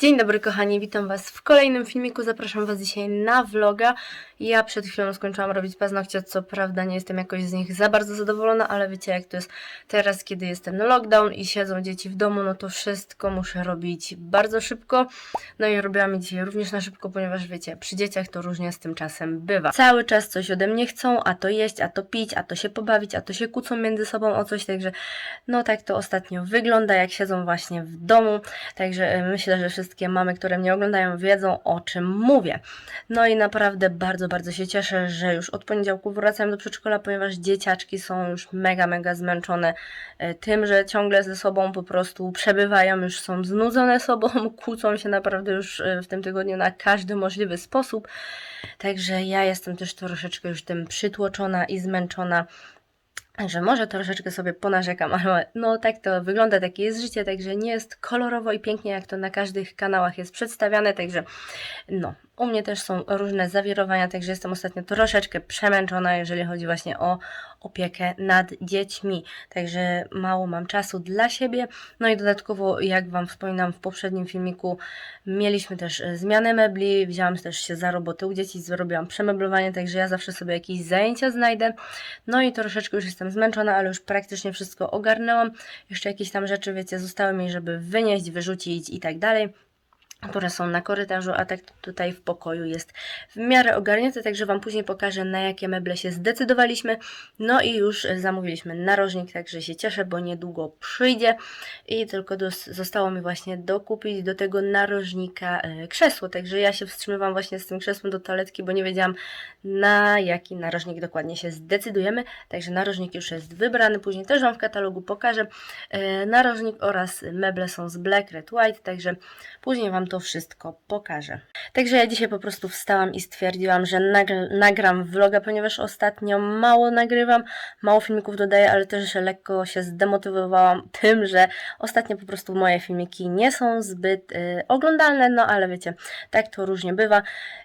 Dzień dobry kochani, witam Was w kolejnym filmiku. Zapraszam Was dzisiaj na vloga. Ja przed chwilą skończyłam robić paznokcie, co prawda nie jestem jakoś z nich za bardzo zadowolona, ale wiecie jak to jest teraz, kiedy jestem na lockdown i siedzą dzieci w domu, no to wszystko muszę robić bardzo szybko. No i robiłam je dzisiaj również na szybko, ponieważ wiecie, przy dzieciach to różnie z tym czasem bywa. Cały czas coś ode mnie chcą, a to jeść, a to pić, a to się pobawić, a to się kłócą między sobą o coś, także no tak to ostatnio wygląda, jak siedzą właśnie w domu. Także e, myślę, że wszystkie mamy, które mnie oglądają, wiedzą o czym mówię. No i naprawdę bardzo, bardzo się cieszę, że już od poniedziałku wracam do przedszkola, ponieważ dzieciaczki są już mega, mega zmęczone e, tym, że ciągle ze sobą po prostu przebywają, już są znudzone sobą, kłócą się naprawdę już e, w tym tygodniu na każdy możliwy sposób. Także ja jestem też troszeczkę już tym przytłoczona i zmęczona. Także może troszeczkę sobie ponarzekam, ale no tak to wygląda, takie jest życie, także nie jest kolorowo i pięknie, jak to na każdych kanałach jest przedstawiane, także no, u mnie też są różne zawirowania, także jestem ostatnio troszeczkę przemęczona, jeżeli chodzi właśnie o opiekę nad dziećmi, także mało mam czasu dla siebie. No i dodatkowo, jak Wam wspominam w poprzednim filmiku, mieliśmy też e, zmianę mebli, wzięłam też się za robotę u dzieci, zrobiłam przemeblowanie, także ja zawsze sobie jakieś zajęcia znajdę. No i troszeczkę już jestem zmęczona, ale już praktycznie wszystko ogarnęłam. Jeszcze jakieś tam rzeczy, wiecie, zostały mi, żeby wynieść, wyrzucić i tak dalej które są na korytarzu, a tak tutaj w pokoju jest w miarę ogarnięte, także Wam później pokażę, na jakie meble się zdecydowaliśmy. No i już zamówiliśmy narożnik, także się cieszę, bo niedługo przyjdzie i tylko dos- zostało mi właśnie dokupić do tego narożnika e, krzesło, także ja się wstrzymywałam właśnie z tym krzesłem do toaletki, bo nie wiedziałam na jaki narożnik dokładnie się zdecydujemy, także narożnik już jest wybrany, później też Wam w katalogu pokażę. E, Narożnik oraz meble są z Black Red White, także później Wam to wszystko pokażę. Także ja dzisiaj po prostu wstałam i stwierdziłam, że nagr- nagram vloga, ponieważ ostatnio mało nagrywam, mało filmików dodaję, ale też lekko się zdemotywowałam tym, że ostatnio po prostu moje filmiki nie są zbyt y, oglądalne, no ale wiecie, tak to różnie bywa.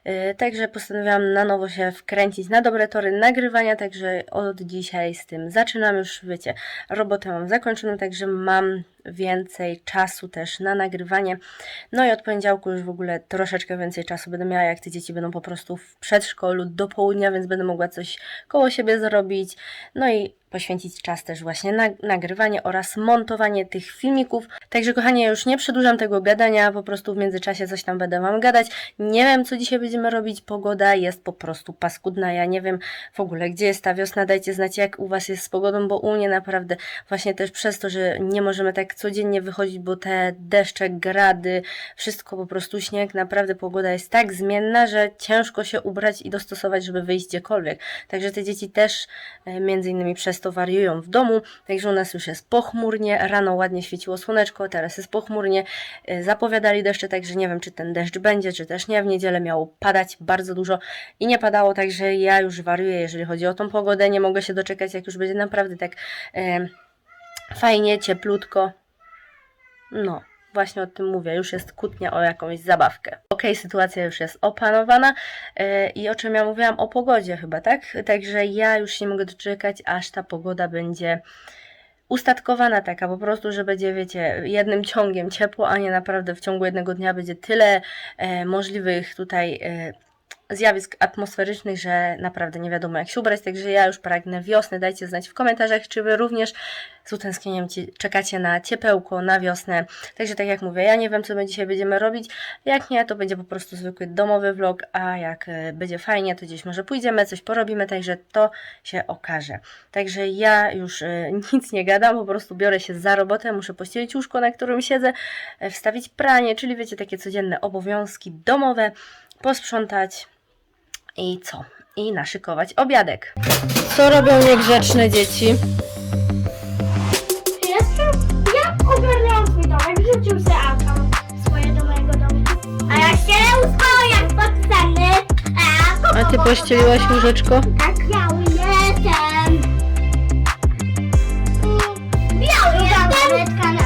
Y, także postanowiłam na nowo się wkręcić na dobre tory nagrywania, także od dzisiaj z tym zaczynam już, wiecie, robotę mam zakończoną, także mam więcej czasu też na nagrywanie. No i od poniedziałku już w ogóle troszeczkę więcej czasu będę miała, jak te dzieci będą po prostu w przedszkolu do południa, więc będę mogła coś koło siebie zrobić. No i poświęcić czas też właśnie na nagrywanie oraz montowanie tych filmików. Także kochani, ja już nie przedłużam tego gadania, po prostu w międzyczasie coś tam będę Wam gadać. Nie wiem, co dzisiaj będziemy robić, pogoda jest po prostu paskudna, ja nie wiem w ogóle, gdzie jest ta wiosna, dajcie znać, jak u Was jest z pogodą, bo u mnie naprawdę właśnie też przez to, że nie możemy tak codziennie wychodzić, bo te deszcze, grady, wszystko po prostu śnieg, naprawdę pogoda jest tak zmienna, że ciężko się ubrać i dostosować, żeby wyjść gdziekolwiek. Także te dzieci też e, między innymi przez to wariują w domu, także u nas już jest pochmurnie, rano ładnie świeciło słoneczko, teraz jest pochmurnie, E, zapowiadali deszcze, także nie wiem, czy ten deszcz będzie, czy też nie, w niedzielę miało padać bardzo dużo i nie padało, także ja już wariuję, jeżeli chodzi o tą pogodę, nie mogę się doczekać, jak już będzie naprawdę tak e, fajnie, cieplutko, no, właśnie o tym mówię. Już jest kłótnia o jakąś zabawkę. Okej, sytuacja już jest opanowana yy, i o czym ja mówiłam? O pogodzie chyba, tak? Także ja już nie mogę doczekać, aż ta pogoda będzie ustatkowana taka, po prostu, że będzie, wiecie, jednym ciągiem ciepło, a nie naprawdę w ciągu jednego dnia będzie tyle e, możliwych tutaj e, zjawisk atmosferycznych, że naprawdę nie wiadomo jak się ubrać, także ja już pragnę wiosny. Dajcie znać w komentarzach, czy Wy również z utęsknieniem ci- czekacie na ciepełko, na wiosnę. Także tak jak mówię, ja nie wiem, co my dzisiaj będziemy robić. Jak nie, to będzie po prostu zwykły domowy vlog, a jak e, będzie fajnie, to gdzieś może pójdziemy, coś porobimy, także to się okaże. Także ja już e, nic nie gadam, po prostu biorę się za robotę, muszę pościelić łóżko, na którym siedzę, e, wstawić pranie, czyli wiecie, takie codzienne obowiązki domowe, posprzątać i co? I naszykować obiadek. Co robią niegrzeczne dzieci? Jestem, ja ogarniałam swój domek, wrzucił się Adam swoje do mojego domku. A ja się uspało jak podstany. A, A ty pościeliłaś łóżeczko? Tak, biały jestem. Biały jestem.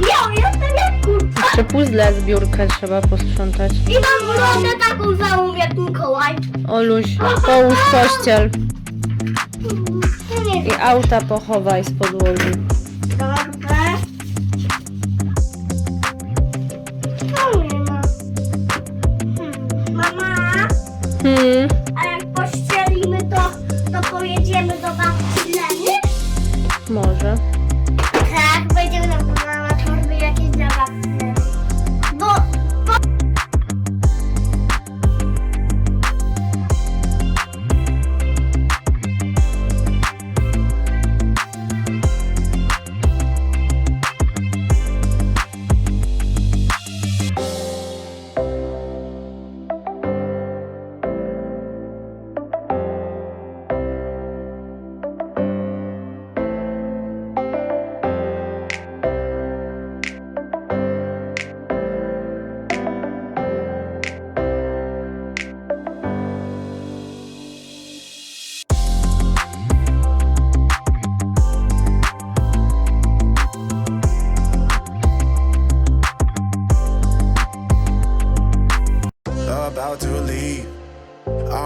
Biały jestem jak kurwa. Jeszcze puzzle z biurka trzeba posprzątać. I mam brodę taką samą jak Mikołaj. Oluś, połóż kościel I auta pochowaj z podłogi. Hmm. Mama, Hmm. a jak pościelimy, to, to pojedziemy do babci Leny? Może.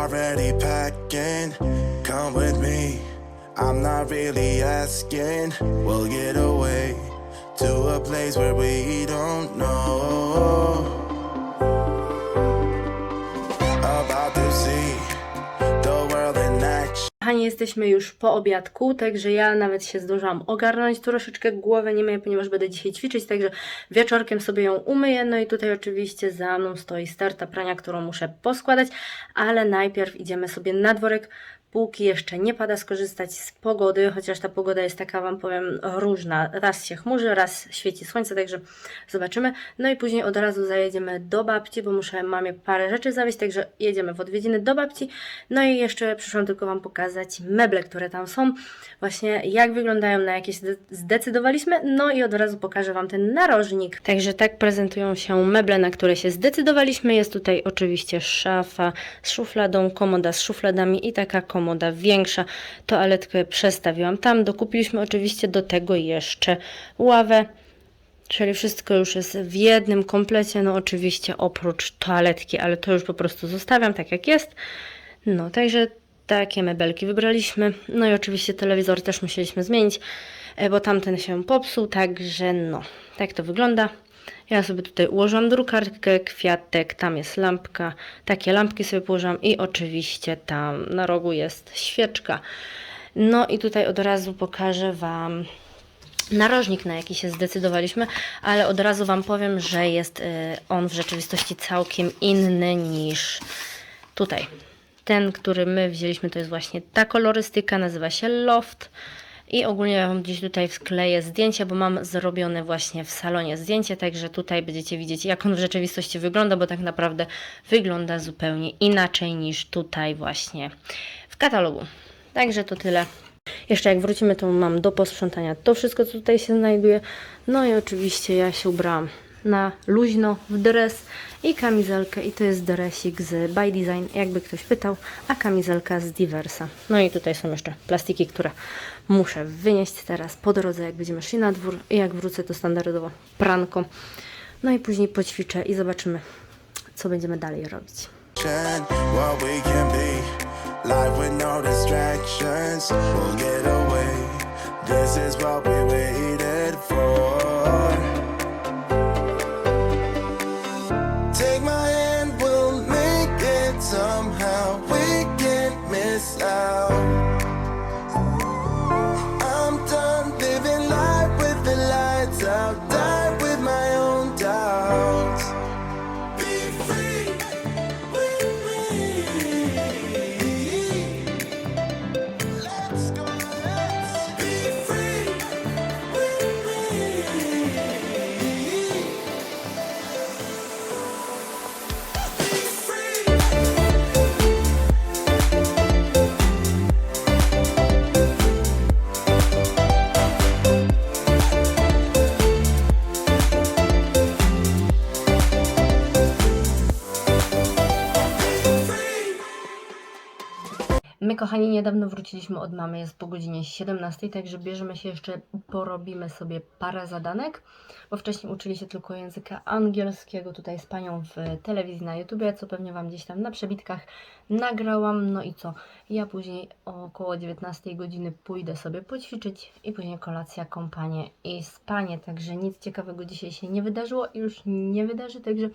Already packing, come with me. I'm not really asking. We'll get away to a place where we don't know. Jesteśmy już po obiadku, także ja nawet się zdążyłam ogarnąć troszeczkę głowę, nie myję, ponieważ będę dzisiaj ćwiczyć, także wieczorkiem sobie ją umyję. No i tutaj oczywiście za mną stoi sterta prania, którą muszę poskładać, ale najpierw idziemy sobie na dworek. Póki jeszcze nie pada skorzystać z pogody, chociaż ta pogoda jest taka, Wam powiem, różna. Raz się chmurzy, raz świeci słońce, także zobaczymy. No i później od razu zajedziemy do babci, bo muszę mamie parę rzeczy zawieźć, także jedziemy w odwiedziny do babci. No i jeszcze przyszłam tylko Wam pokazać meble, które tam są. Właśnie jak wyglądają, na jakie się zdecydowaliśmy. No i od razu pokażę Wam ten narożnik. Także tak prezentują się meble, na które się zdecydowaliśmy. Jest tutaj oczywiście szafa z szufladą, komoda z szufladami i taka komoda większa. Toaletkę przestawiłam tam. Dokupiliśmy oczywiście do tego jeszcze ławę. Czyli wszystko już jest w jednym komplecie, no oczywiście oprócz toaletki, ale to już po prostu zostawiam tak jak jest. No, także takie mebelki wybraliśmy. No i oczywiście telewizor też musieliśmy zmienić, e, bo tamten się popsuł, także no, tak to wygląda. Ja sobie tutaj ułożyłam drukarkę, kwiatek, tam jest lampka, takie lampki sobie położyłam i oczywiście tam na rogu jest świeczka. No i tutaj od razu pokażę Wam narożnik, na jaki się zdecydowaliśmy, ale od razu Wam powiem, że jest y, on w rzeczywistości całkiem inny niż tutaj. Ten, który my wzięliśmy, to jest właśnie ta kolorystyka, nazywa się Loft. I ogólnie ja Wam gdzieś tutaj wkleję zdjęcie, bo mam zrobione właśnie w salonie zdjęcie, także tutaj będziecie widzieć, jak on w rzeczywistości wygląda, bo tak naprawdę wygląda zupełnie inaczej niż tutaj właśnie w katalogu. Także to tyle. Jeszcze jak wrócimy, to mam do posprzątania to wszystko, co tutaj się znajduje. No i oczywiście ja się ubrałam na luźno w dres i kamizelkę i to jest dresik z By Design, jakby ktoś pytał, a kamizelka z Diversa. No i tutaj są jeszcze plastiki, które muszę wynieść teraz po drodze, jak będziemy szli na dwór i jak wrócę, to standardowo pranką. No i później poćwiczę i zobaczymy, co będziemy dalej robić. No. This is what we. Kochani, niedawno wróciliśmy od mamy, jest po godzinie 17, także bierzemy się jeszcze, porobimy sobie parę zadanek, bo wcześniej uczyli się tylko języka angielskiego tutaj z panią w telewizji na YouTubie, co pewnie Wam gdzieś tam na przebitkach nagrałam. No i co? Ja później około 19 godziny pójdę sobie poćwiczyć i później kolacja, kąpanie i spanie, także nic ciekawego dzisiaj się nie wydarzyło i już nie wydarzy, także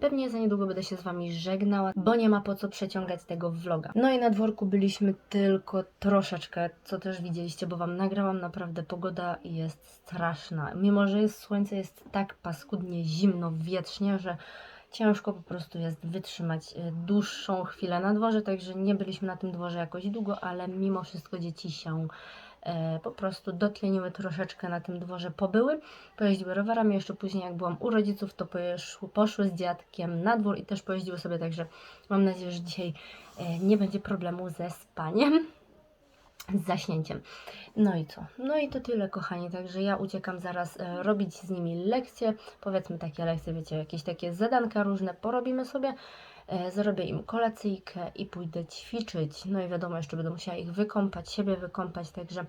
Pewnie za niedługo będę się z Wami żegnała, bo nie ma po co przeciągać tego vloga. No i na dworku byliśmy tylko troszeczkę, co też widzieliście, bo Wam nagrałam naprawdę pogoda jest straszna. Mimo, że jest słońce, jest tak paskudnie zimno, wietrznie, że ciężko po prostu jest wytrzymać y, dłuższą chwilę na dworze, także nie byliśmy na tym dworze jakoś długo, ale mimo wszystko dzieci się e, po prostu dotleniły troszeczkę na tym dworze, pobyły, pojeździły rowerami, jeszcze później jak byłam u rodziców, to poszły, poszły z dziadkiem na dwór i też pojeździły sobie, także mam nadzieję, że dzisiaj e, nie będzie problemu ze spaniem z zaśnięciem. No i co? No i to tyle, kochani. Także ja uciekam zaraz e, robić z nimi lekcje. Powiedzmy takie lekcje, wiecie, jakieś takie zadanka różne porobimy sobie. E, zrobię im kolacyjkę i pójdę ćwiczyć. No i wiadomo, jeszcze będę musiała ich wykąpać, siebie wykąpać, także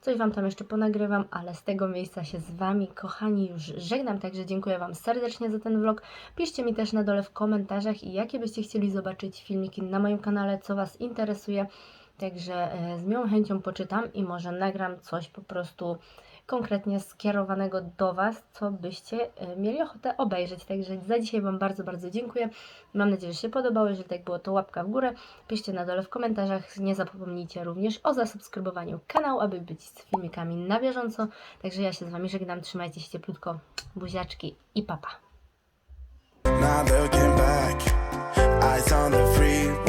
coś Wam tam jeszcze ponagrywam, ale z tego miejsca się z Wami, kochani, już żegnam. Także dziękuję Wam serdecznie za ten vlog. Piszcie mi też na dole w komentarzach jakie byście chcieli zobaczyć filmiki na moim kanale, co Was interesuje. Także e, z miłą chęcią poczytam i może nagram coś po prostu konkretnie skierowanego do Was, co byście e, mieli ochotę obejrzeć. Także za dzisiaj Wam bardzo, bardzo dziękuję. Mam nadzieję, że się podobało. Jeżeli tak było, to łapka w górę. Piszcie na dole w komentarzach. Nie zapomnijcie również o zasubskrybowaniu kanału, aby być z filmikami na bieżąco. Także ja się z Wami żegnam. Trzymajcie się cieplutko. Buziaczki i papa. Freeway.